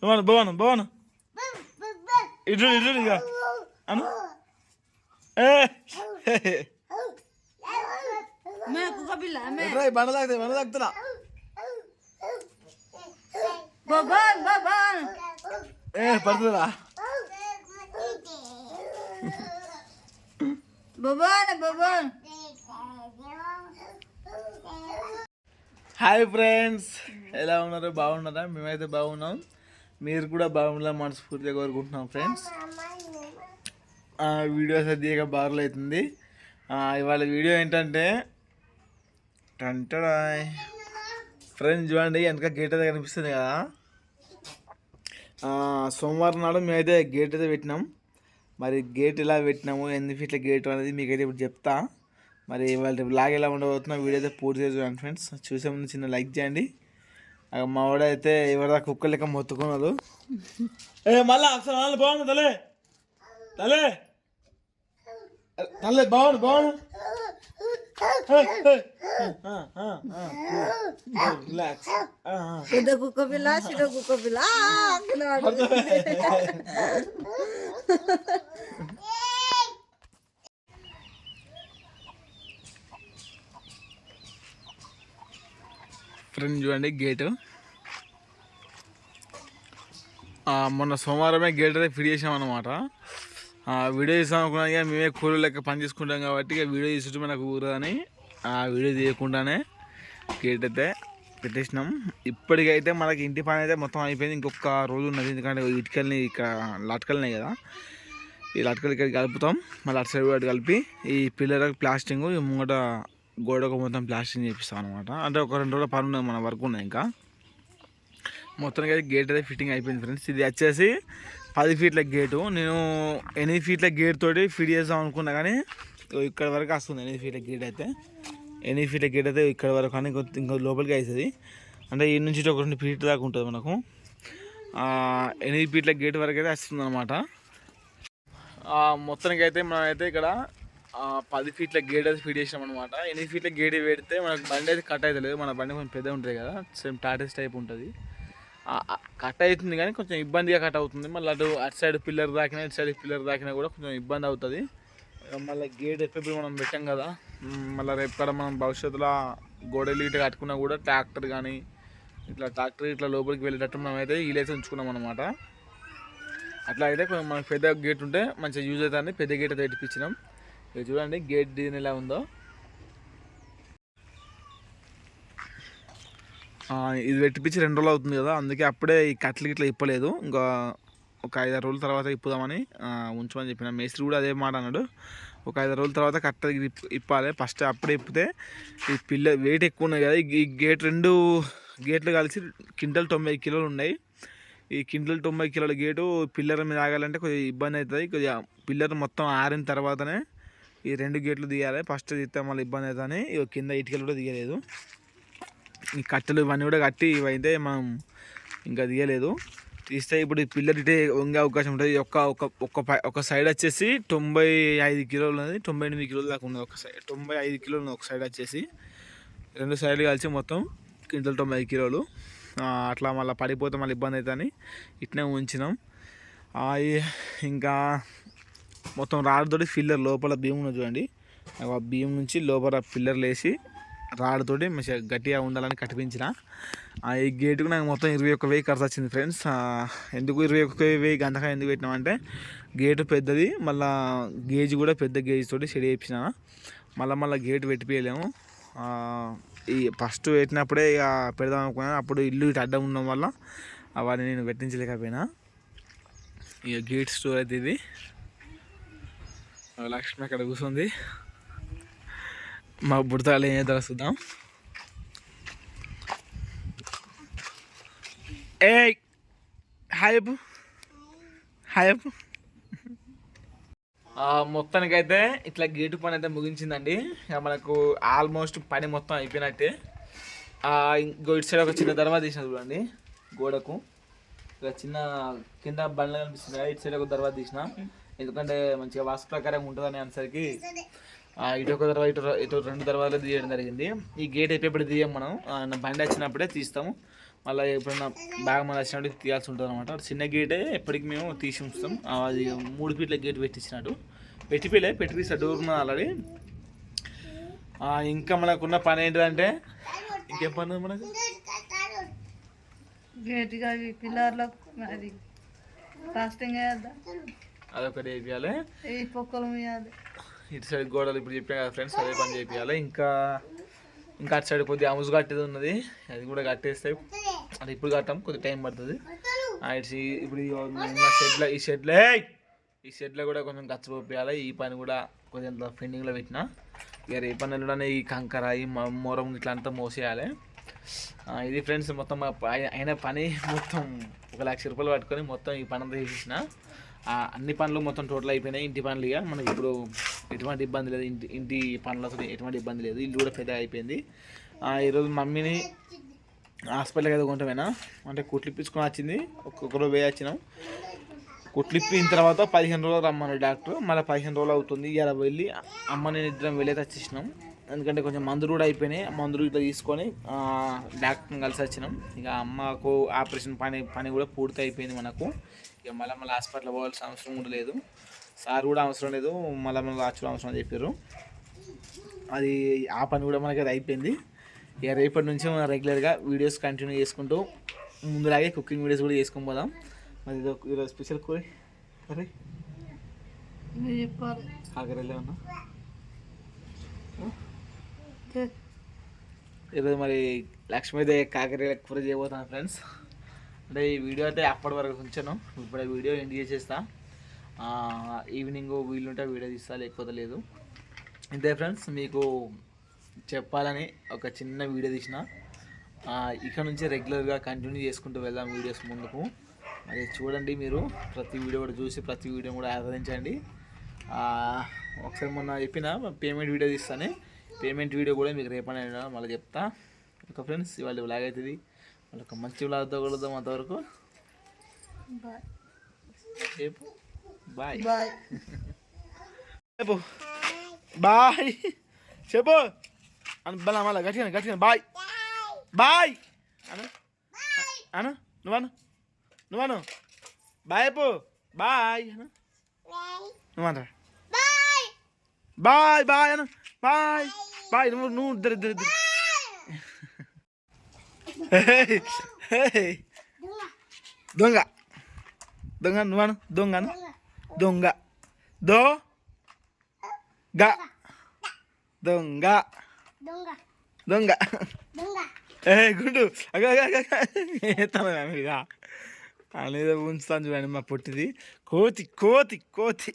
భవన్ భవన్ భవన్ ఇటు ఇటు ఇక అను. ఏ. మే కుక్క పిల్ల మే బండ తాగుతాయి బండ తాగుతున్నా బబాన్ బబాన్ ఏ పడుతుందా బబాన్ బబాన్ హాయ్ ఫ్రెండ్స్. ఎలా ఉన్నారు బాగున్నారా? మేమైతే బాగున్నాం. మీరు కూడా బాగుండాలని మనస్ఫూర్తిగా కోరుకుంటున్నాం ఫ్రెండ్స్. వీడియోస్ అది ఇక అవుతుంది ఇవాళ వీడియో ఏంటంటే టంటడాయ్ ఫ్రెండ్స్ చూడండి వెనక గేట్ అయితే కనిపిస్తుంది కదా? సోమవారం నాడు మేమైతే గేట్ అయితే పెట్టినాం. మరి గేట్ ఎలా పెట్టినాము ఎన్ని ఫీట్ల గేట్ అనేది మీకైతే ఇప్పుడు చెప్తా. మరి వాళ్ళ లాగ్ ఎలా ఉండబోతున్నా వీడియో అయితే పూర్తి చేసి చూడండి ఫ్రెండ్స్. చూసే ముందు చిన్న లైక్ చేయండి. ఆ, మా వాడైతే ఎవరిదా కుక్క లెక్క మొత్తుకున్నారు ఏ మళ్ళా అసలు వాళ్ళు బాగుంది తలే తలే తలే బాగుంది బాగుంది రిలాక్స్ పెద్ద కుక్క పిల్ల చిన్న కుక్క పిల్ల ఆ, చూడండి గేటు. మొన్న సోమవారమే గేట్ అయితే ఫిట్ చేసాం అనమాట వీడియో చేసాం అనుకున్నా మేమే కూలి లెక్క పని చేసుకుంటాం కాబట్టి ఇక వీడియో తీసుకుంటే మనకు ఊరదని ఆ వీడియో తీయకుండానే గేట్ అయితే పెట్టేసినాం. ఇప్పటికైతే మనకి ఇంటి పని అయితే మొత్తం అయిపోయింది. ఇంకొక రోజు ఉన్నది. ఎందుకంటే ఇటుకల్ని ఇక్కడ లటకలున్నాయి కదా. ఈ లటకలు ఇక్కడ కలుపుతాం. మళ్ళీ అటు సైడ్ అటు కలిపి ఈ పిల్లలకు ప్లాస్టింగ్ ఈ ముంగట గోడకు మొత్తం ప్లాస్టింగ్ చేపిస్తాం అనమాట అంటే ఒక రెండు రోజుల పని ఉన్నది మన వర్క్ ఉన్నాయి ఇంకా. మొత్తానికి అయితే గేట్ అయితే ఫిట్టింగ్ అయిపోయింది ఫ్రెండ్స్ ఇది వచ్చేసి పది ఫీట్ల గేటు నేను ఎనిమిది ఫీట్ల గేట్ తోటి ఫిట్ చేద్దాం అనుకున్నా కానీ ఇక్కడ వరకు వస్తుంది ఎనిమిది ఫీట్ల గేట్ అయితే. ఎనిమిది ఫీట్ల గేట్ అయితే ఇక్కడ వరకు కానీ ఇంకా లోపలికి అవుతుంది అంటే ఈ నుంచి ఒక రెండు ఫీట్ దాకా ఉంటుంది మనకు. ఎనిమిది ఫీట్ల గేట్ వరకు అయితే వస్తుంది అనమాట మొత్తానికి అయితే మనం అయితే ఇక్కడ పది ఫీట్ల గేట్ అయితే ఫీట్ చేసినాం అనమాట ఎనిమిది ఫీట్ల గేట్ పెడితే మనకు బండి అయితే కట్ అవుతలేదు. మన బండి కొంచెం పెద్ద ఉంటుంది కదా సేమ్ టాటెస్ టైప్ ఉంటుంది. కట్ అవుతుంది కానీ కొంచెం ఇబ్బందిగా కట్ అవుతుంది. మళ్ళీ అటు అటు సైడ్ పిల్లర్ దాకినా ఇటు సైడ్ పిల్లర్ దాకినా కూడా కొంచెం ఇబ్బంది అవుతుంది. మళ్ళీ గేట్ ఎప్పుడు మనం పెట్టాం కదా మళ్ళీ రేపు కూడా మనం భవిష్యత్తులో గోడలు ఇటు కట్టుకున్నా కూడా ట్రాక్టర్ కానీ ఇట్లా ట్రాక్టర్ ఇట్లా లోపలికి వెళ్ళేటట్టు మనం అయితే వీలైతే ఉంచుకున్నాం అనమాట అట్లా అయితే కొంచెం మనకు పెద్ద గేట్ ఉంటే మంచిగా యూజ్ అవుతుంది పెద్ద గేట్ అయితే పెట్టించినాం. ఇది చూడండి గేట్ డిజైన్ ఎలా ఉందో. ఇది పెట్టిపించి రెండు రోజులు అవుతుంది కదా అందుకే అప్పుడే ఈ కట్లు ఇట్లా ఇప్పలేదు. ఇంకా ఒక ఐదారు రోజుల తర్వాత ఇప్పుదామని ఉంచమని చెప్పిన. మేస్త్రి కూడా అదే మాట అన్నాడు. ఒక ఐదారు రోజుల తర్వాత కట్ట ఇప్పాలి. ఫస్ట్ అప్పుడే ఇప్పితే ఈ పిల్ల వెయిట్ ఎక్కువ ఉన్నాయి కదా ఈ- ఈ గేట్ రెండు గేట్లు కలిసి కింటల్ తొంభై కిలోలు ఉన్నాయి. ఈ కింటల్ తొంభై కిలోల గేటు పిల్లర్ మీద ఆగాలంటే కొద్దిగా ఇబ్బంది అవుతుంది. కొద్దిగా పిల్లర్ మొత్తం ఆరిన తర్వాతనే ఈ రెండు గేట్లు దిగాలి ఫస్ట్ తీస్తే మళ్ళీ ఇబ్బంది అవుతుందని కింద ఇటుకలు కూడా దిగలేదు ఈ కట్టెలు ఇవన్నీ కూడా కట్టి ఇవైతే మనం ఇంకా దిగలేదు తీస్తే ఇప్పుడు ఈ పిల్లర్ ఇటే వంగే అవకాశం ఉంటుంది. ఒక్క ఒక ఒక పై- ఒక సైడ్ వచ్చేసి తొంభై ఐదు కిలోలు ఉన్నది. తొంభై ఎనిమిది కిలోల దాకా ఉన్నది ఒక సైడ్. తొంభై ఐదు కిలోలు ఉన్నది ఒక సైడ్ వచ్చేసి. రెండు సైడ్లు కలిసి మొత్తం క్వింటల్ తొంభై ఐదు కిలోలు. అట్లా మళ్ళీ పడిపోతే మళ్ళీ ఇబ్బంది అవుతుందని ఇట్నే ఉంచినాం. ఇంకా మొత్తం రాడ్తోటి ఫిల్లర్ లోపల బియ్యం ఉన్నది చూడండి. ఆ బియ్యం నుంచి లోపల పిల్లర్లు వేసి రాడ్తోటి మంచిగా గట్టిగా ఉండాలని కట్టిపించిన. ఆ, ఈ గేటుకు నాకు మొత్తం ఇరవై ఒక్క వెయ్యి ఖర్చు వచ్చింది ఫ్రెండ్స్ ఎందుకు ఇరవై ఒక్క వెయ్యి గంటగా ఎందుకు పెట్టినామంటే గేటు పెద్దది మళ్ళా గేజ్ కూడా పెద్ద గేజ్ తోటి సెడి చేయించిన. మళ్ళీ మళ్ళీ గేటు పెట్టిపోయలేము. ఈ ఫస్ట్ పెట్టినప్పుడే ఇక పెడదాం అనుకున్నాను. అప్పుడు ఇల్లు ఇటు అడ్డం ఉండడం వల్ల అవన్నీ నేను పెట్టించలేకపోయినా. ఇక గేట్ స్టోర్ అయితే ఇది. లక్ష్మి అక్కడ కూర్చుంది మా బుడతాలు ఏం చేద్దాం చూద్దాం. ఏ హాయ్ అప్పు మొత్తానికి అయితే మొత్తానికైతే ఇట్లా గేటు పని అయితే ముగించిందండి. ఇక మనకు ఆల్మోస్ట్ పని మొత్తం అయిపోయినట్టే. ఇంకో ఇటు సైడ్ ఒక చిన్న దర్వాజా తీసిన చూడండి. గోడకు. ఇక చిన్న కింద బండ్లు కనిపిస్తుంది ఇటు సైడ్ ఒక దర్వాజా తీసిన. ఎందుకంటే మంచిగా వాస్తు ప్రకారం ఉంటుందని అనేసరికి ఆ, ఇటు ఒక దర్వాజా ఇటు ఇటు రెండు దర్వాజాలు తీయడం జరిగింది. ఈ గేట్ అయిపోయి తీయం మనం. బండి వచ్చినప్పుడే తీస్తాము. మళ్ళీ ఎప్పుడైనా బాగా మళ్ళీ వచ్చినట్టు తీయాల్సి ఉంటుంది అనమాట చిన్న గేటే ఎప్పటికి మేము తీసి ఉంచుతాం. అది మూడు ఫీట్ల గేట్ పెట్టించినట్టు పెట్టిపోయలే పెట్టిపిస్తా డోర్ ఉన్నది ఆల్రెడీ. ఇంకా మనకున్న పని ఏంటంటే ఇంకేం పని ఉంది మనకు? గట్టిగా అవి పిల్లర్లకు అది కాస్టింగ్ వేయద్దా అదొకటి వేయాలి ఇటు సైడ్ గోడలు ఇప్పుడు చెప్పాను కదా ఫ్రెండ్స్ అదే పని చేయాలి ఇంకా ఇంకా అటు సైడ్ కొద్దిగా అముసు కట్టేది ఉన్నది. అది కూడా కట్టేస్తే అది ఇప్పుడు కట్టాం కొద్దిగా టైం పడుతుంది. ఇప్పుడు ఈ షెడ్లో ఈ షెడ్లో ఈ షెడ్లో కూడా కొంచెం ఖర్చు పోయాలి ఈ పని కూడా కొద్దిగా పెండింగ్లో పెట్టిన. ఇక రేపు పనులు ఈ కంకర ఈ మొరం ఇట్లా అంతా మోసేయాలి ఇది ఫ్రెండ్స్ మొత్తం అయిన పని మొత్తం ఒక లక్ష రూపాయలు పట్టుకొని మొత్తం ఈ పని అంతా చేసేసిన. అన్ని పనులు మొత్తం టోటల్ అయిపోయినాయి. ఇంటి పనులు ఇక మనకి ఇప్పుడు ఎటువంటి ఇబ్బంది లేదు. ఇంటి ఇంటి పనులతో ఎటువంటి ఇబ్బంది లేదు. ఇల్లు కూడా పెద్ద అయిపోయింది. ఆ, ఈరోజు మమ్మీని హాస్పిటల్కి ఏదో కొంటామేనా అంటే కుట్లిప్పించుకొని వచ్చింది. ఒక్కొక్క రోజు పోయి వచ్చినాం. కుట్లిప్పిన తర్వాత పదిహేను రోజులు రమ్మన్నాడు డాక్టర్. మళ్ళీ పదిహేను రోజులు అవుతుంది. ఇలా వెళ్ళి అమ్మ నేను ఇద్దరం వెళ్ళి వచ్చేసినాం ఎందుకంటే కొంచెం మందులు కూడా అయిపోయినాయి. ఆ మందులు ఇట్లా తీసుకొని డాక్టర్ని కలిసి వచ్చినాం. ఇక అమ్మకు ఆపరేషన్ పని పని కూడా పూర్తి అయిపోయింది మనకు. ఇక మళ్ళీ మళ్ళీ హాస్పిటల్ పోవాల్సిన అవసరం కూడా లేదు. సార్ కూడా అవసరం లేదు మళ్ళీ మళ్ళీ వచ్చి అవసరం అని చెప్పారు అది ఆ పని కూడా మనకి అది అయిపోయింది. ఇక రేపటి నుంచి మనం రెగ్యులర్గా వీడియోస్ కంటిన్యూ చేసుకుంటూ ముందులాగే కుకింగ్ వీడియోస్ కూడా చేసుకొని పోదాం. మరి ఇది ఒక- ఈరోజు స్పెషల్ కూర చెప్పాలి. కాకరలే ఉన్నా. ఈరోజు మరి లక్ష్మీదేవి కాకరకాయ కూర చేయబోతాను ఫ్రెండ్స్ అంటే ఈ వీడియో అయితే అప్పటి వరకు ఉంచాను. ఇప్పుడు వీడియో ఎండ్ చేసేస్తా. ఈవినింగ్ వీలుంటే వీడియో తీస్తా లేకపోతే లేదు. ఇంతే ఫ్రెండ్స్ మీకు చెప్పాలని ఒక చిన్న వీడియో తీసిన. ఇక్కడ నుంచి రెగ్యులర్గా కంటిన్యూ చేసుకుంటూ వెళ్దాం వీడియోస్ ముందుకు. మరి చూడండి మీరు ప్రతి వీడియో కూడా చూసి ప్రతి వీడియో కూడా ఆదరించండి ఒకసారి మొన్న చెప్పిన పేమెంట్ వీడియో తీస్తానే. పేమెంట్ వీడియో కూడా మీకు రేపనే మళ్ళీ చెప్తా. ఓకే ఫ్రెండ్స్ ఇవాళ బ్లాగ్ అవుతుంది మళ్ళీ ఒక మంచి వ్లాగ్తో కలుద్దాం అంతవరకు బాయ్. రేపు బాయ్. బాయ్. చెప్పు. బాయ్. చెప్పు. అని బల మళ్ళా గట్టిగా గట్టిగా బాయ్. బాయ్. అను. అను నువ్వను నువ్వను బాయ్ చెప్పు. బాయ్. అను. నువ్వంట బాయ్ బాయ్ అను. బాయ్. బాయ్ నువ్వు నువ్వు ఇద్దరు ఇద్దరు ఇద్దరు. దొంగ దొంగ నువ్వను దొంగను దొంగ దో గ దొంగ దొంగ ఏ గుండు అగ అనేది ఉంచుతాను చూడండి మా పొట్టిది కోతి కోతి కోతి